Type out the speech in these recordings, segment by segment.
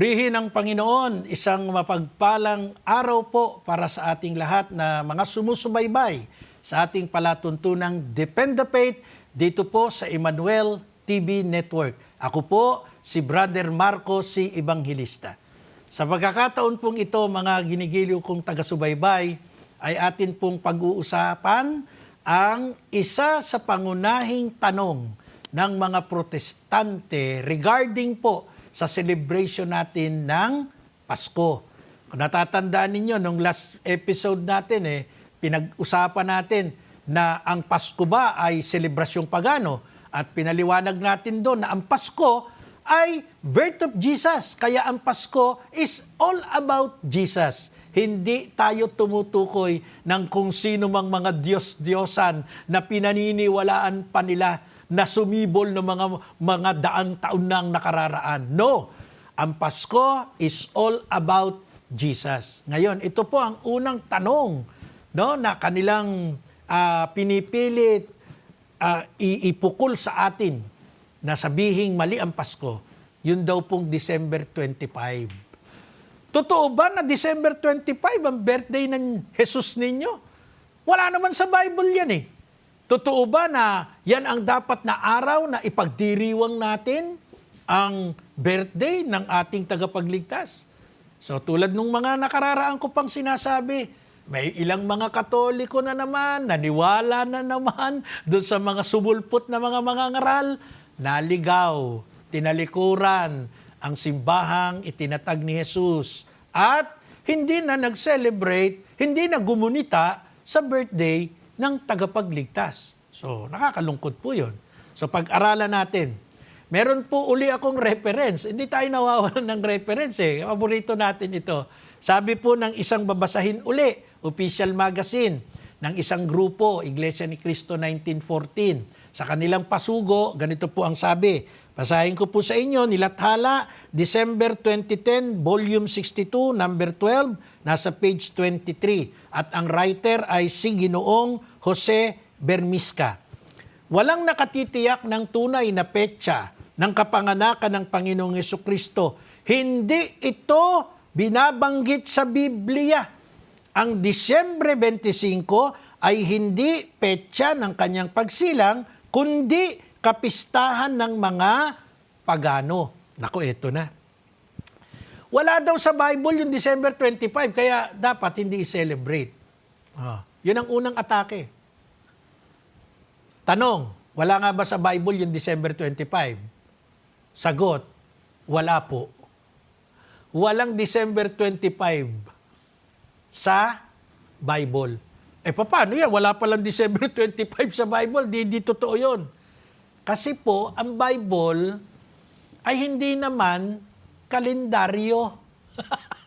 Purihin ang Panginoon, isang mapagpalang araw po para sa ating lahat na mga sumusubaybay sa ating palatuntunang Depend the Faith dito po sa Emmanuel TV Network. Ako po si Brother Marco si Evangelista. Sa pagkakataon pong ito, mga ginigiliw kong taga-subaybay, ay atin pong pag-uusapan ang isa sa pangunahing tanong ng mga protestante regarding po sa celebration natin ng Pasko. Kung natatandaan ninyo, nung last episode natin, eh, pinag-usapan natin na ang Pasko ba ay selebrasyong pagano at pinaliwanag natin doon na ang Pasko ay birth of Jesus. Kaya ang Pasko is all about Jesus. Hindi tayo tumutukoy ng kung sino mang mga Diyos-Diyosan na pinaniniwalaan pa nila na sumibol ng mga mga daang taon nang nakararaan. No. Ang Pasko is all about Jesus. Ngayon, ito po ang unang tanong no na kanilang ah, pinipilit ah, iipukol sa atin na sabihing mali ang Pasko. Yun daw pong December 25. Totoo ba na December 25 ang birthday ng Jesus ninyo? Wala naman sa Bible yan eh. Totoo ba na yan ang dapat na araw na ipagdiriwang natin ang birthday ng ating tagapagligtas? So tulad nung mga nakararaan ko pang sinasabi, may ilang mga katoliko na naman, naniwala na naman doon sa mga sumulpot na mga mga ngaral, naligaw, tinalikuran ang simbahang itinatag ni Jesus at hindi na nag-celebrate, hindi na gumunita sa birthday ng tagapagligtas. So, nakakalungkot po yun. So, pag-aralan natin. Meron po uli akong reference. Hindi tayo nawawalan ng reference eh. Paborito natin ito. Sabi po ng isang babasahin uli, official magazine, ng isang grupo, Iglesia ni Cristo 1914. Sa kanilang pasugo, ganito po ang sabi. Basahin ko po sa inyo, nilathala, December 2010, volume 62, number 12, nasa page 23. At ang writer ay si Ginoong Jose Bermisca. Walang nakatitiyak ng tunay na petsa ng kapanganakan ng Panginoong Yeso Kristo. Hindi ito binabanggit sa Biblia. Ang Disyembre 25 ay hindi petsa ng kanyang pagsilang, kundi kapistahan ng mga pagano. Nako, eto na. Wala daw sa Bible yung December 25, kaya dapat hindi i-celebrate. Ah, yun ang unang atake. Tanong, wala nga ba sa Bible yung December 25? Sagot, wala po. Walang December 25 sa Bible. Eh paano yan? Wala palang December 25 sa Bible. Di, di totoo yun. Kasi po, ang Bible ay hindi naman kalendaryo.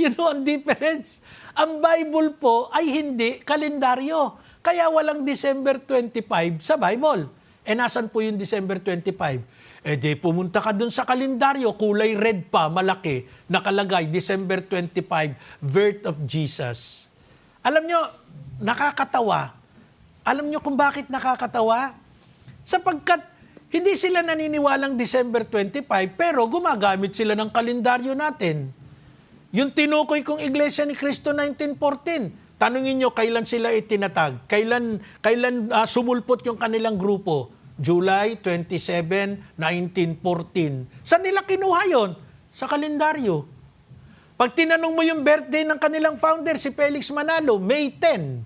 you know ang difference? Ang Bible po ay hindi kalendaryo. Kaya walang December 25 sa Bible. E nasan po yung December 25? Eh di pumunta ka dun sa kalendaryo, kulay red pa, malaki, nakalagay December 25, birth of Jesus. Alam nyo, nakakatawa. Alam nyo kung bakit nakakatawa? Sapagkat hindi sila naniniwalang December 25, pero gumagamit sila ng kalendaryo natin. Yung tinukoy kong Iglesia ni Cristo 1914, tanungin nyo kailan sila itinatag, kailan, kailan ah, sumulpot yung kanilang grupo. July 27, 1914. Saan nila kinuha yon? Sa kalendaryo. Pag tinanong mo yung birthday ng kanilang founder, si Felix Manalo, May 10.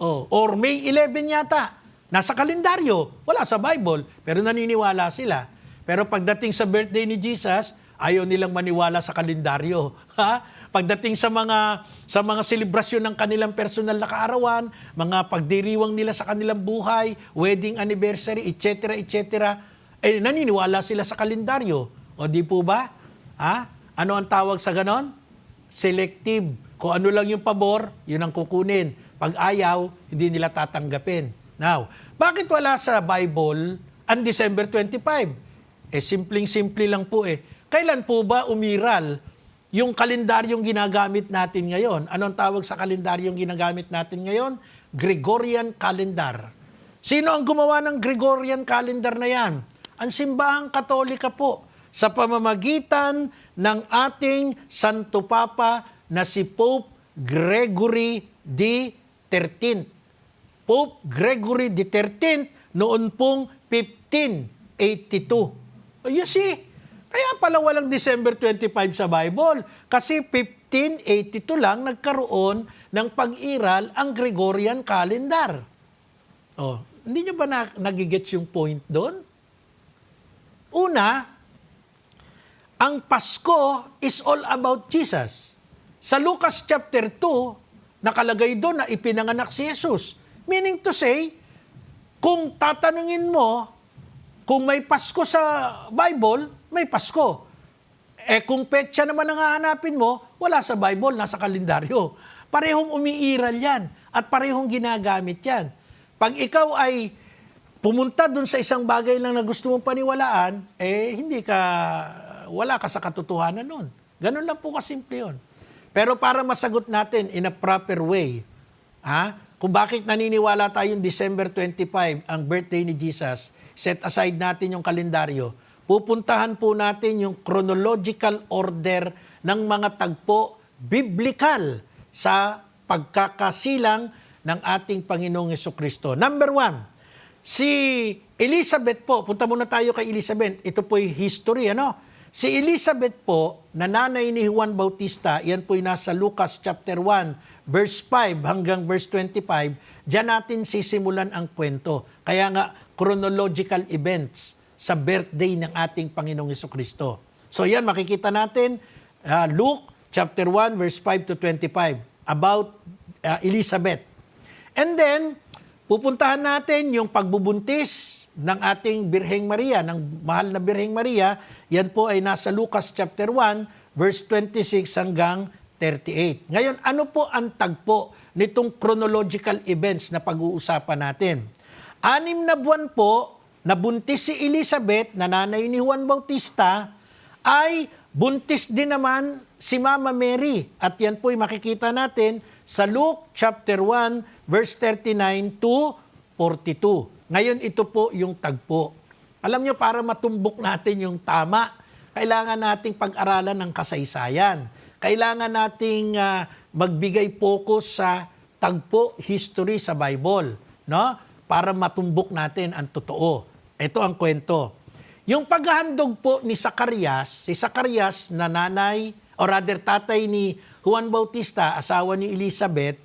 Oh, or May 11 yata. Nasa kalendaryo, wala sa Bible, pero naniniwala sila. Pero pagdating sa birthday ni Jesus, ayaw nilang maniwala sa kalendaryo. Ha? Pagdating sa mga sa mga selebrasyon ng kanilang personal na kaarawan, mga pagdiriwang nila sa kanilang buhay, wedding anniversary, etc., etc., eh naniniwala sila sa kalendaryo. O di po ba? Ha? Ano ang tawag sa ganon? Selective. Kung ano lang yung pabor, yun ang kukunin. Pag ayaw, hindi nila tatanggapin. Now, bakit wala sa Bible ang December 25? Eh, simpleng-simple lang po eh. Kailan po ba umiral yung kalendaryong ginagamit natin ngayon? Anong tawag sa kalendaryong ginagamit natin ngayon? Gregorian calendar. Sino ang gumawa ng Gregorian calendar na yan? Ang simbahang katolika po. sa pamamagitan ng ating Santo Papa na si Pope Gregory XIII. Pope Gregory XIII noon pong 1582. Oh, You see, kaya pala walang December 25 sa Bible. Kasi 1582 lang nagkaroon ng pag-iral ang Gregorian calendar. Oh, hindi nyo ba na, nagigets yung point doon? Una, ang Pasko is all about Jesus. Sa Lucas chapter 2, nakalagay doon na ipinanganak si Jesus. Meaning to say, kung tatanungin mo, kung may Pasko sa Bible, may Pasko. Eh kung petsa naman ang hahanapin mo, wala sa Bible, nasa kalendaryo. Parehong umiiral yan at parehong ginagamit yan. Pag ikaw ay pumunta dun sa isang bagay lang na gusto mong paniwalaan, eh hindi ka, wala ka sa katotohanan nun. Ganun lang po kasimple yun. Pero para masagot natin in a proper way, ha, kung bakit naniniwala tayong December 25, ang birthday ni Jesus, set aside natin yung kalendaryo, pupuntahan po natin yung chronological order ng mga tagpo biblical sa pagkakasilang ng ating Panginoong Yeso Kristo. Number one, si Elizabeth po, punta muna tayo kay Elizabeth. Ito po yung history, ano? Si Elizabeth po, na nanay ni Juan Bautista, yan po nasa Lucas chapter 1, verse 5 hanggang verse 25, diyan natin sisimulan ang kwento. Kaya nga, chronological events sa birthday ng ating Panginoong Yeso Kristo. So yan, makikita natin, uh, Luke chapter 1, verse 5 to 25, about uh, Elizabeth. And then, pupuntahan natin yung pagbubuntis ng ating Birheng Maria, ng mahal na Birheng Maria. Yan po ay nasa Lucas chapter 1, verse 26 hanggang 38. Ngayon, ano po ang tagpo nitong chronological events na pag-uusapan natin? Anim na buwan po, nabuntis si Elizabeth, na nanay ni Juan Bautista, ay buntis din naman si Mama Mary. At yan po ay makikita natin sa Luke chapter 1, verse 39 to 42. Ngayon, ito po yung tagpo. Alam nyo, para matumbok natin yung tama, kailangan nating pag-aralan ng kasaysayan. Kailangan nating ah, magbigay focus sa tagpo history sa Bible, no? Para matumbok natin ang totoo. Ito ang kwento. Yung paghahandog po ni Zacarias, si Zacarias na nanay, or rather tatay ni Juan Bautista, asawa ni Elizabeth,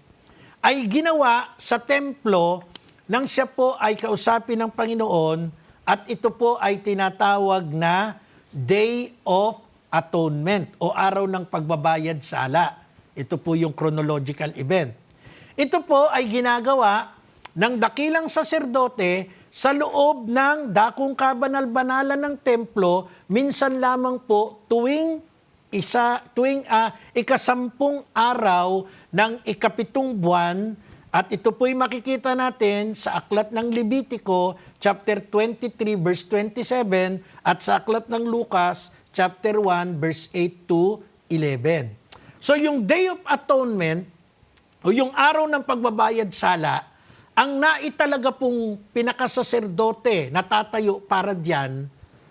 ay ginawa sa templo nang siya po ay kausapin ng Panginoon at ito po ay tinatawag na Day of Atonement o araw ng pagbabayad sala. Ito po yung chronological event. Ito po ay ginagawa ng dakilang saserdote sa loob ng dakong kabanal-banalan ng templo, minsan lamang po tuwing isa tuwing ah, ikasampung araw ng ikapitong buwan at ito po'y makikita natin sa aklat ng Levitico chapter 23 verse 27 at sa aklat ng Lucas chapter 1 verse 8 to 11. So yung Day of Atonement o yung araw ng pagbabayad sala, ang naitalaga pong pinakasaserdote na tatayo para diyan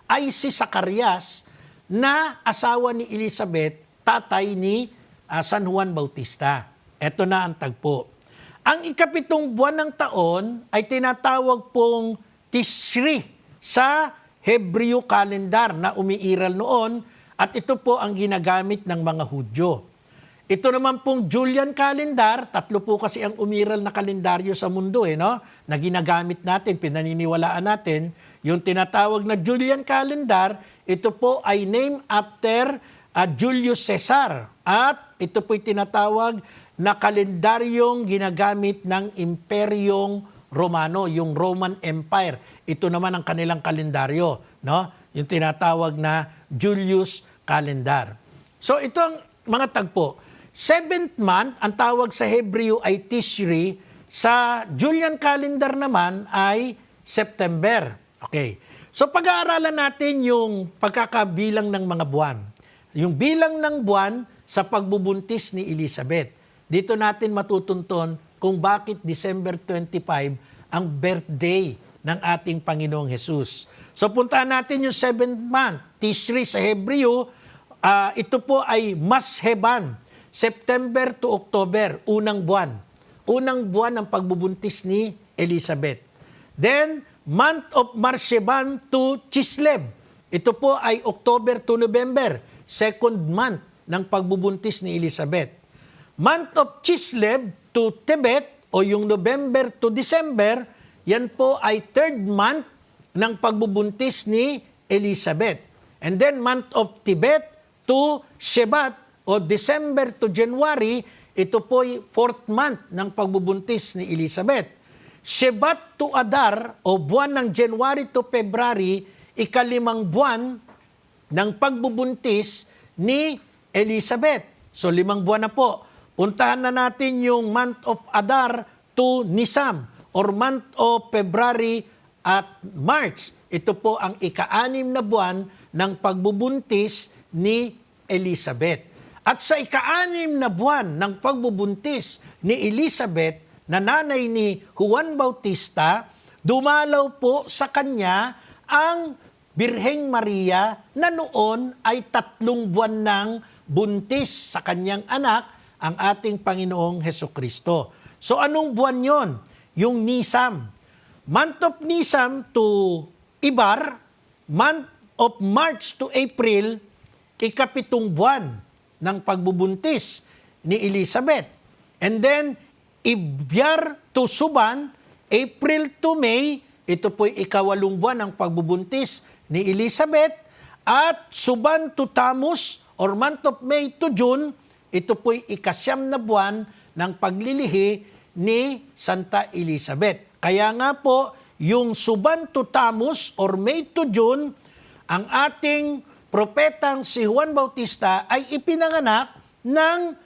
ay si Zacarias na asawa ni Elizabeth, tatay ni ah, San Juan Bautista. Ito na ang tagpo. Ang ikapitong buwan ng taon ay tinatawag pong Tishri sa Hebreo calendar na umiiral noon at ito po ang ginagamit ng mga Hudyo. Ito naman pong Julian calendar, tatlo po kasi ang umiral na kalendaryo sa mundo eh, no? na ginagamit natin, pinaniniwalaan natin. Yung tinatawag na Julian calendar, ito po ay named after ah, Julius Caesar. At ito po ay tinatawag na kalendaryong ginagamit ng Imperyong Romano, yung Roman Empire. Ito naman ang kanilang kalendaryo, no? Yung tinatawag na Julius calendar. So ito ang mga tagpo. Seventh month, ang tawag sa Hebreo ay Tishri. Sa Julian calendar naman ay September. Okay. So pag-aaralan natin yung pagkakabilang ng mga buwan. Yung bilang ng buwan sa pagbubuntis ni Elizabeth. Dito natin matutunton kung bakit December 25 ang birthday ng ating Panginoong Jesus. So puntahan natin yung seventh month, Tishri sa Hebreo, ah, ito po ay Masheban, September to October, unang buwan. Unang buwan ng pagbubuntis ni Elizabeth. Then, month of Marsheban to Chislev. Ito po ay October to November, second month ng pagbubuntis ni Elizabeth. Month of Chislev to Tibet o yung November to December, yan po ay third month ng pagbubuntis ni Elizabeth. And then month of Tibet to Shebat o December to January, ito po ay fourth month ng pagbubuntis ni Elizabeth. Shebat to Adar o buwan ng January to February, ikalimang buwan ng pagbubuntis ni Elizabeth. So limang buwan na po. Puntahan na natin yung month of Adar to Nisam or month of February at March. Ito po ang ika-anim na buwan ng pagbubuntis ni Elizabeth. At sa ika-anim na buwan ng pagbubuntis ni Elizabeth na nanay ni Juan Bautista, dumalaw po sa kanya ang Birheng Maria na noon ay tatlong buwan ng buntis sa kanyang anak, ang ating Panginoong Heso Kristo. So anong buwan yon? Yung Nisam. Month of Nisam to Ibar, month of March to April, ikapitong buwan ng pagbubuntis ni Elizabeth. And then, Ibyar to Suban, April to May, ito po'y ikawalong buwan ng pagbubuntis ni Elizabeth. At Suban to Tamus, or month of May to June, ito po'y ikasyam na buwan ng paglilihi ni Santa Elizabeth. Kaya nga po, yung Suban to Tamus or May to June, ang ating propetang si Juan Bautista ay ipinanganak ng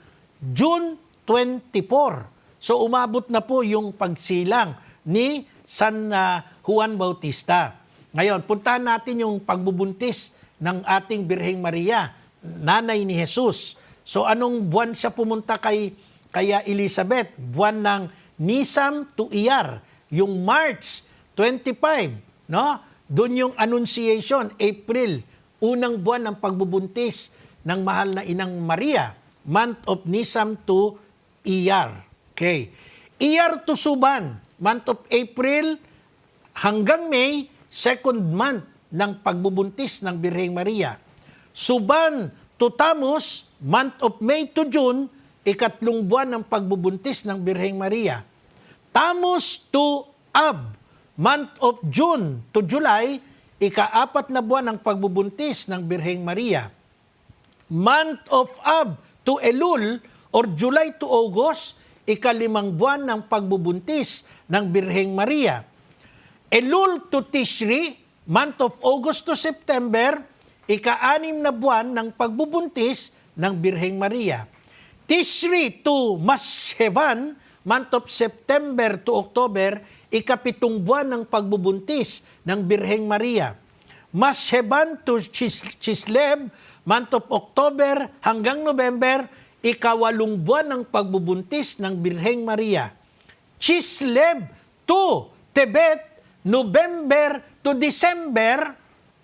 June 24. So umabot na po yung pagsilang ni San ah, Juan Bautista. Ngayon, puntahan natin yung pagbubuntis ng ating Birheng Maria, nanay ni Jesus. So anong buwan siya pumunta kay kaya Elizabeth? Buwan ng Nisam to Iyar, yung March 25, no? Doon yung Annunciation, April, unang buwan ng pagbubuntis ng mahal na inang Maria, month of Nisam to Iyar. Okay. Iyar to Suban, month of April hanggang May, second month ng pagbubuntis ng Birheng Maria. Suban to Tamus, month of May to June, ikatlong buwan ng pagbubuntis ng Birheng Maria. Tamus to Ab, month of June to July, ikaapat na buwan ng pagbubuntis ng Birheng Maria. Month of Ab to Elul or July to August, ikalimang buwan ng pagbubuntis ng Birheng Maria. Elul to Tishri, month of August to September, ika-anim na buwan ng pagbubuntis ng Birheng Maria. Tishri to Mashevan, month of September to October, ikapitong buwan ng pagbubuntis ng Birheng Maria. Masheban to Chis- Chislev, month of October hanggang November, ikawalong buwan ng pagbubuntis ng Birheng Maria. Chislev to Tibet, November to December,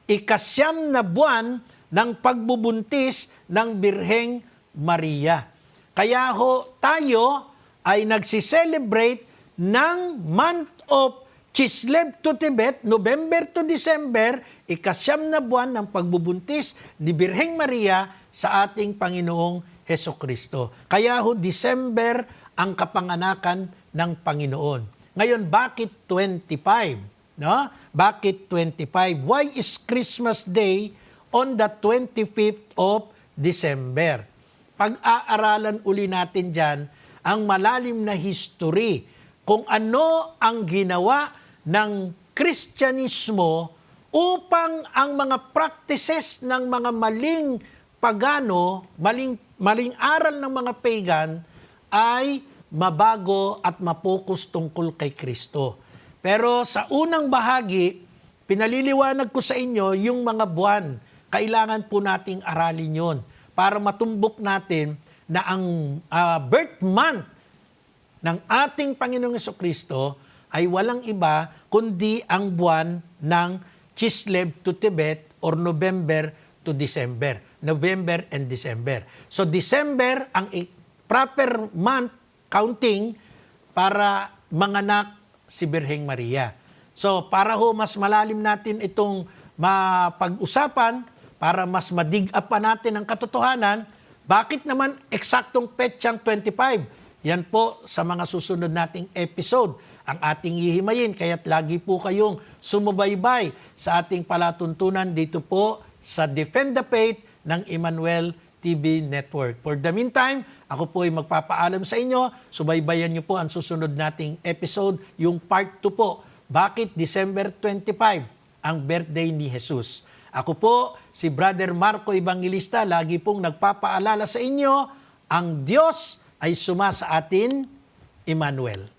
ikasyam na buwan ng pagbubuntis ng Birheng Maria. Kaya ho tayo ay nagsiselebrate ng month of Chislev to Tibet, November to December, ikasyam na buwan ng pagbubuntis ni Birheng Maria sa ating Panginoong Heso Kristo. Kaya ho December ang kapanganakan ng Panginoon. Ngayon, bakit 25? No? Bakit 25? Why is Christmas Day on the 25th of December? Pag-aaralan uli natin dyan ang malalim na history kung ano ang ginawa ng Kristyanismo upang ang mga practices ng mga maling pagano, maling, maling aral ng mga pagan ay mabago at mapokus tungkol kay Kristo. Pero sa unang bahagi, pinaliliwanag ko sa inyo yung mga buwan. Kailangan po nating aralin yon para matumbok natin na ang ah, birth month ng ating Panginoong Kristo ay walang iba kundi ang buwan ng Chislev to Tibet or November to December. November and December. So December ang proper month counting para manganak si Birheng Maria. So para ho mas malalim natin itong mapag-usapan, para mas madig up pa natin ang katotohanan, bakit naman eksaktong petsang 25? Yan po sa mga susunod nating episode ang ating hihimayin. Kaya't lagi po kayong sumubaybay sa ating palatuntunan dito po sa Defend the Faith ng Emmanuel TV Network. For the meantime, ako po ay magpapaalam sa inyo. Subaybayan niyo po ang susunod nating episode, yung part 2 po. Bakit December 25 ang birthday ni Jesus? Ako po, si Brother Marco Evangelista, lagi pong nagpapaalala sa inyo, ang Diyos ay suma sa atin, Emmanuel.